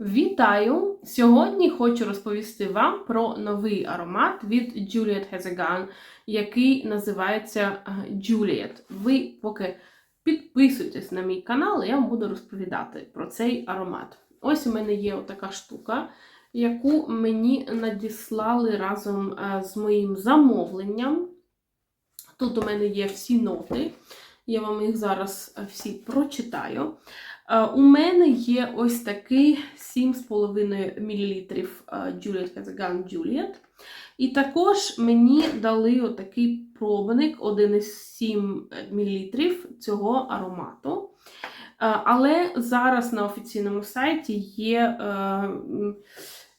Вітаю! Сьогодні хочу розповісти вам про новий аромат від Juliet Hezegan, який називається е, Juliet. Ви поки підписуйтесь на мій канал, я вам буду розповідати про цей аромат. Ось у мене є така штука, яку мені надіслали разом е, з моїм замовленням. Тут у мене є всі ноти, я вам їх зараз е, всі прочитаю. Е, У мене є ось такий 7,5 мл Juliet Hezegan Juliet. І також мені дали отакий пробник 1,7 мл цього аромату. Е, Але зараз на офіційному сайті є, е,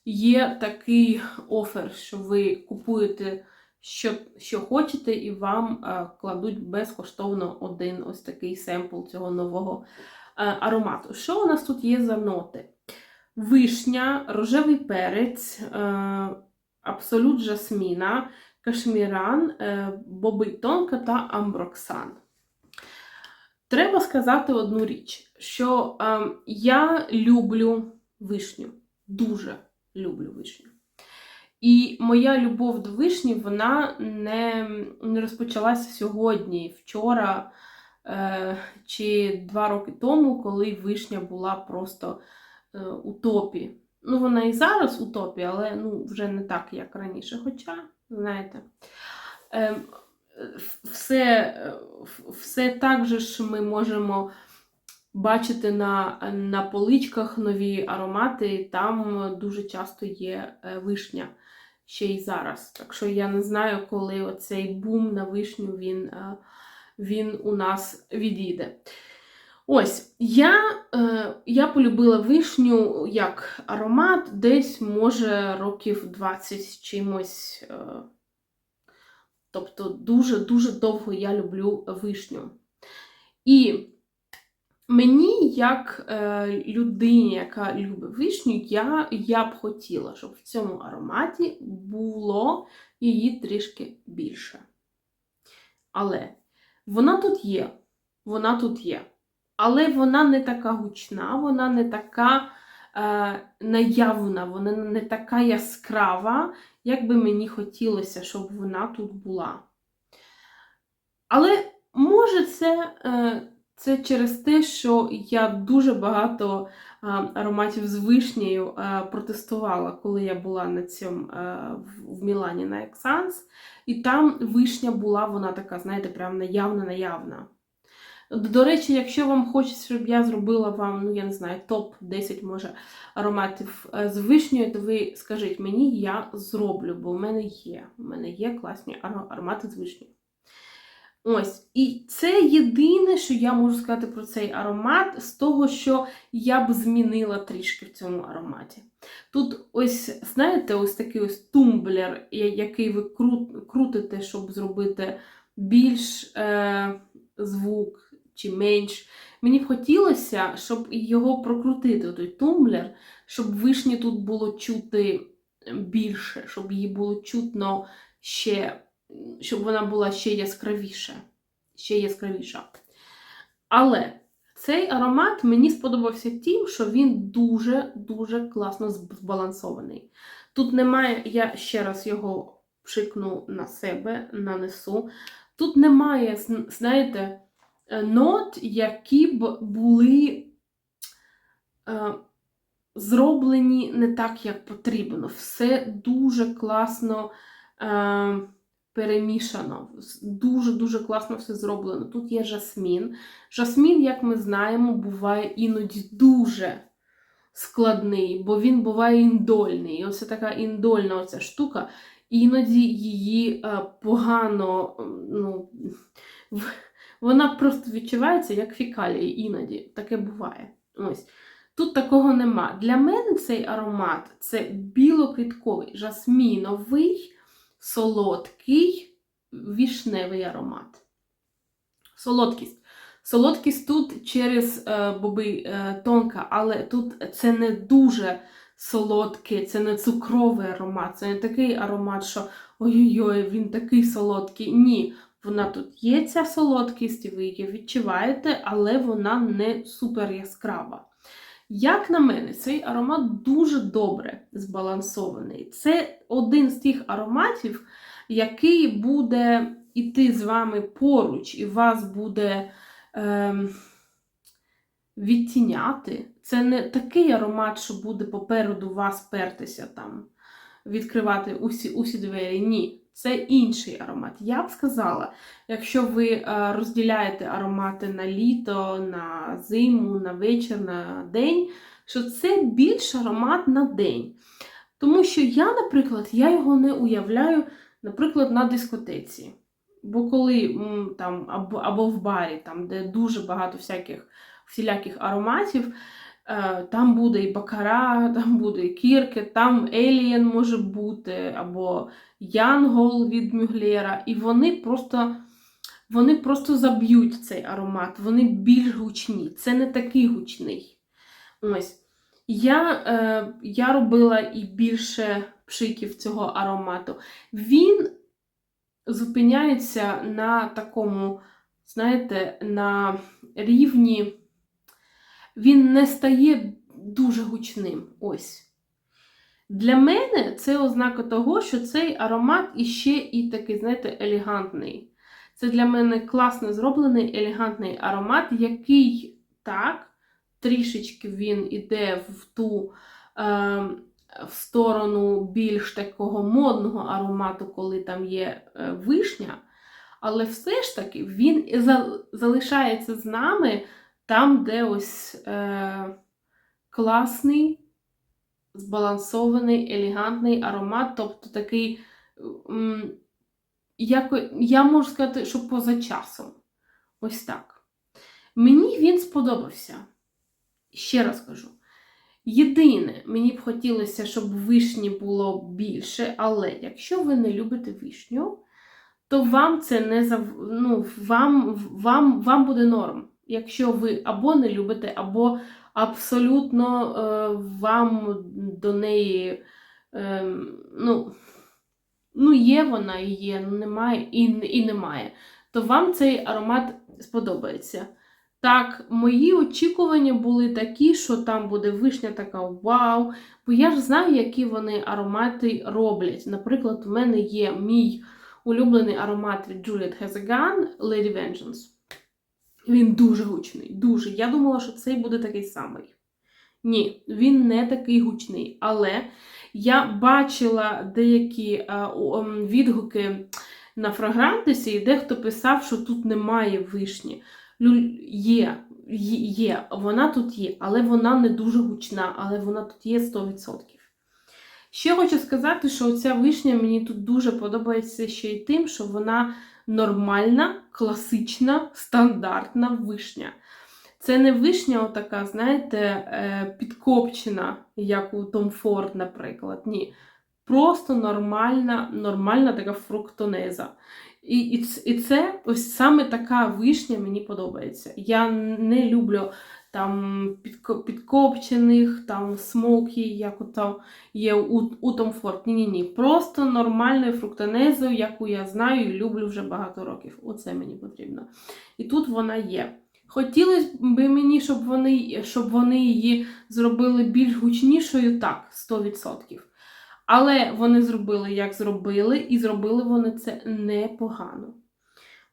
є такий офер, що ви купуєте що, що хочете, і вам е, кладуть безкоштовно один ось такий семпл цього нового е, аромату. Що у нас тут є за ноти? Вишня, рожевий перець, е, абсолют жасміна, кашміран, е, боби тонка та амброксан. Треба сказати одну річ, що е, я люблю вишню, дуже люблю вишню. І моя любов до вишні вона не, не розпочалася сьогодні, вчора е, чи два роки тому, коли вишня була просто е, у топі. Ну, вона і зараз у топі, але ну, вже не так, як раніше. Хоча, знаєте, е, все, е, все так же ж ми можемо бачити на, на поличках нові аромати, там дуже часто є е, вишня ще й зараз. Так що я не знаю, коли оцей бум на вишню він, е, він у нас відійде. Ось, я, е, я полюбила вишню як аромат десь, може, років 20 з чимось. Е, тобто дуже-дуже довго я люблю вишню. І Мені, як е, людині, яка любить вишню, я, я б хотіла, щоб в цьому ароматі було її трішки більше. Але вона тут є. Вона тут є. Але вона не така гучна, вона не така е, наявна, вона не така яскрава, як би мені хотілося, щоб вона тут була. Але може це. Е, це через те, що я дуже багато ароматів з вишнею протестувала, коли я була на цьому в, Мілані на Ексанс. І там вишня була, вона така, знаєте, прям наявна-наявна. До речі, якщо вам хочеться, щоб я зробила вам, ну я не знаю, топ-10 може ароматів з вишнею, то ви скажіть мені, я зроблю, бо в мене є. У мене є класні аромати з вишнею. Ось, і це єдине, що я можу сказати про цей аромат, з того, що я б змінила трішки в цьому ароматі. Тут, ось, знаєте, ось такий ось тумблер, який ви крутите, щоб зробити більш е, звук чи менш. Мені б хотілося, щоб його прокрутити, той тумблер, щоб вишні тут було чути більше, щоб її було чутно ще щоб вона була ще яскравіша. Ще яскравіша. Але цей аромат мені сподобався тим, що він дуже-дуже класно збалансований. Тут немає, я ще раз його пшикну на себе, нанесу. Тут немає, знаєте, нот, які б були е, зроблені не так, як потрібно. Все дуже класно. Е, перемішано. Дуже-дуже класно все зроблено. Тут є жасмін. Жасмін, як ми знаємо, буває іноді дуже складний, бо він буває індольний. І оце така індольна оця штука. Іноді її е, погано, ну, вона просто відчувається як фікалії, іноді. Таке буває. Ось. Тут такого нема. Для мене цей аромат це білоквітковий, жасміновий солодкий вішневий аромат. Солодкість. Солодкість тут через е, боби е, тонка, але тут це не дуже солодкий, це не цукровий аромат, це не такий аромат, що ой-ой-ой, він такий солодкий. Ні, вона тут є ця солодкість, і ви її відчуваєте, але вона не супер яскрава. Як на мене, цей аромат дуже добре збалансований. Це один з тих ароматів, який буде іти з вами поруч, і вас буде ем, відтіняти. Це не такий аромат, що буде попереду вас пертися там, відкривати усі, усі двері. Ні. Це інший аромат. Я б сказала, якщо ви е, розділяєте аромати на літо, на зиму, на вечір, на день, що це більш аромат на день. Тому що я, наприклад, я його не уявляю, наприклад, на дискотеці. Бо коли там або, в барі, там, де дуже багато всяких всіляких ароматів, там буде і бакара, там буде і кірки, там елієн може бути, або Янгол від Мюглєра, і вони просто вони просто заб'ють цей аромат, вони більш гучні. Це не такий гучний. Ось. Я, е, я робила і більше пшиків цього аромату. Він зупиняється на такому, знаєте, на рівні. Він не стає дуже гучним. Ось. Для мене це ознака того, що цей аромат іще і такий, знаєте, елегантний. Це для мене класно зроблений елегантний аромат, який так, трішечки він іде в ту е, в сторону більш такого модного аромату, коли там є е, вишня. Але все ж таки він залишається з нами там, де ось е, класний збалансований, елегантний аромат, тобто такий, м, яко, я можу сказати, що поза часом. Ось так. Мені він сподобався. Ще раз кажу. Єдине, мені б хотілося, щоб вишні було більше, але якщо ви не любите вишню, то вам це не зав... ну, вам, вам, вам буде норм. Якщо ви або не любите, або абсолютно е, вам до неї е, ну, ну, є вона і є, ну немає і, і немає, то вам цей аромат сподобається. Так, мої очікування були такі, що там буде вишня така вау. Бо я ж знаю, які вони аромати роблять. Наприклад, у мене є мій улюблений аромат від Juliet Gun Lady Vengeance. Він дуже гучний, дуже. Я думала, що цей буде такий самий. Ні, він не такий гучний. Але я бачила деякі е, о, відгуки на фрагрантисі, і дехто писав, що тут немає вишні. Лю- Є, є, є, вона тут є, але вона не дуже гучна, але вона тут є 100%. Ще хочу сказати, що ця вишня мені тут дуже подобається ще й тим, що вона нормальна, класична, стандартна вишня. Це не вишня, отака, знаєте, е, підкопчена, як у Tom Ford, наприклад. Ні. Просто нормальна, нормальна така фруктонеза. І, і, і це ось саме така вишня мені подобається. Я не люблю там підкопчених, там смокі, як ото є у, у Tom Ford. Ні-ні-ні. Просто нормальною фруктонезою, яку я знаю і люблю вже багато років. Оце мені потрібно. І тут вона є. Хотілося б мені, щоб вони, щоб вони її зробили більш гучнішою, так, 100%. Але вони зробили, як зробили, і зробили вони це непогано.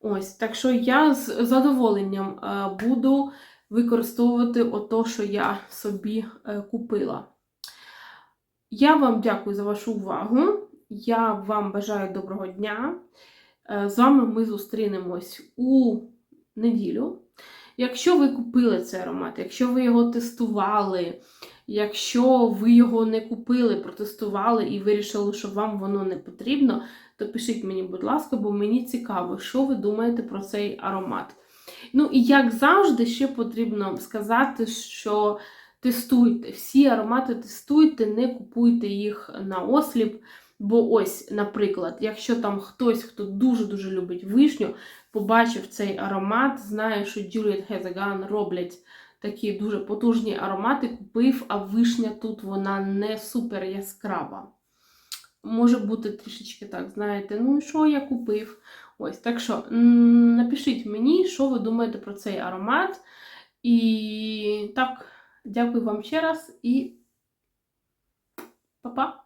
Ось, так що я з задоволенням е, буду використовувати ото, що я собі е, купила. Я вам дякую за вашу увагу. Я вам бажаю доброго дня. Е, З вами ми зустрінемось у неділю. Якщо ви купили цей аромат, якщо ви його тестували, якщо ви його не купили, протестували і вирішили, що вам воно не потрібно, то пишіть мені, будь ласка, бо мені цікаво, що ви думаєте про цей аромат. Ну і як завжди, ще потрібно сказати, що тестуйте всі аромати, тестуйте, не купуйте їх на осліп. Бо ось, наприклад, якщо там хтось, хто дуже-дуже любить вишню, побачив цей аромат, знає, що Juliet Gun роблять такі дуже потужні аромати, купив, а вишня тут вона не супер яскрава. Може бути трішечки так, знаєте, ну що я купив? Ось, так що напишіть мені, що ви думаєте про цей аромат. І так, Дякую вам ще раз і па-па!